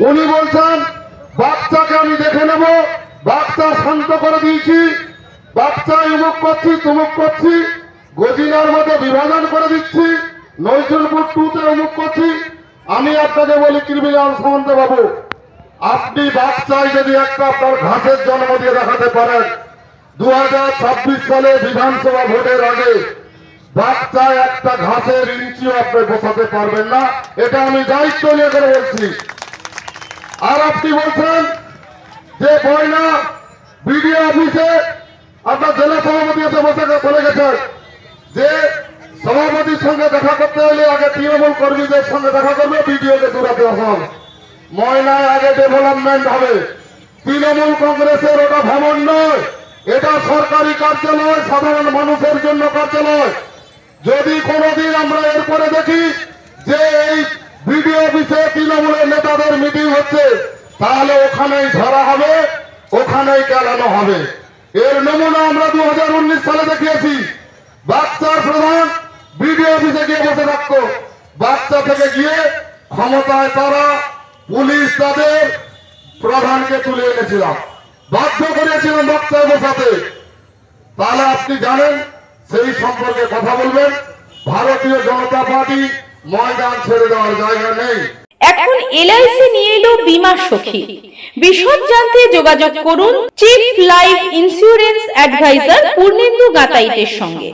উনি বলছেন, বাচ্চাকে আমি দেখে নেব, বাচ্চা শান্ত করে দিয়েছি, বাচ্চা ইমুক করছি, তুমুক করছি, গজিনার মধ্যে বিভাজন করে দিচ্ছি নৈচুলপুর টুতে অমুক করছি। আমি আপনাকে বলি ক্রিমিনাল সামন্ত বাবু আপনি বাচ্চায় যদি একটা আপনার ঘাসের জন্ম দিয়ে দেখাতে পারেন দু হাজার ছাব্বিশ সালে বিধানসভা ভোটের আগে বাচ্চায় একটা ঘাসের ইঞ্চিও আপনি বসাতে পারবেন না। এটা আমি দায়িত্ব নিয়ে করে বলছি। আর আপনি বলছেন যে বয়না বিডিও অফিসে আপনার জেলা সভাপতি এসে বসে বলে গেছেন যে সভাপতির সঙ্গে দেখা করতে হলে আগে তৃণমূল কর্মীদের সঙ্গে দেখা করবে, বিডিওকে দূরাতে আসা হবে ময়নায় আগে ডেভেলপমেন্ট হবে। তৃণমূল কংগ্রেসের ওটা ভ্রমণ নয়, এটা সরকারি কার্যালয়, সাধারণ মানুষের জন্য কার্যালয়। যদি কোনোদিন আমরা এরপরে দেখি যে এই বিডিও অফিসে তৃণমূলের নেতাদের মিটিং হচ্ছে, তাহলে ওখানেই ধরা হবে, ওখানেই চালানো হবে। এর নমুনা আমরা দু সালে দেখিয়েছি। বাচ্চার প্রধান বিডিও অফিসে গিয়ে বসে থাকতো। বাচ্চা থেকে গিয়ে ক্ষমতায় তারা পুলিশ তাদের প্রধানকে তুলে এনেছিলাম। বাধ্য করেছিলাম বাচ্চায় বসাতে। তাহলে আপনি জানেন, সেই সম্পর্কে কথা বলবেন। ভারতীয় জনতা পার্টি ময়দান ছেড়ে দেওয়ার জায়গা নেই। এখন এলআইসি নিয়ে এলো বিমা সখী। বিশদ জানতে যোগাযোগ করুন chief life insurance advisor Purnendu গাতাইতের সঙ্গে।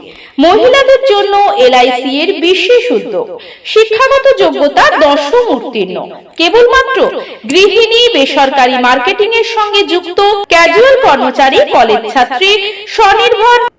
মহিলাদের জন্য এলআইসি এর বিশেষ উদ্যোগ। শিক্ষাগত যোগ্যতা দশম উত্তীর্ণ। কেবলমাত্র গৃহিণী, বেসরকারি মার্কেটিং এর সঙ্গে যুক্ত ক্যাজুয়াল কর্মচারী কলেজ ছাত্রী, স্বনির্ভর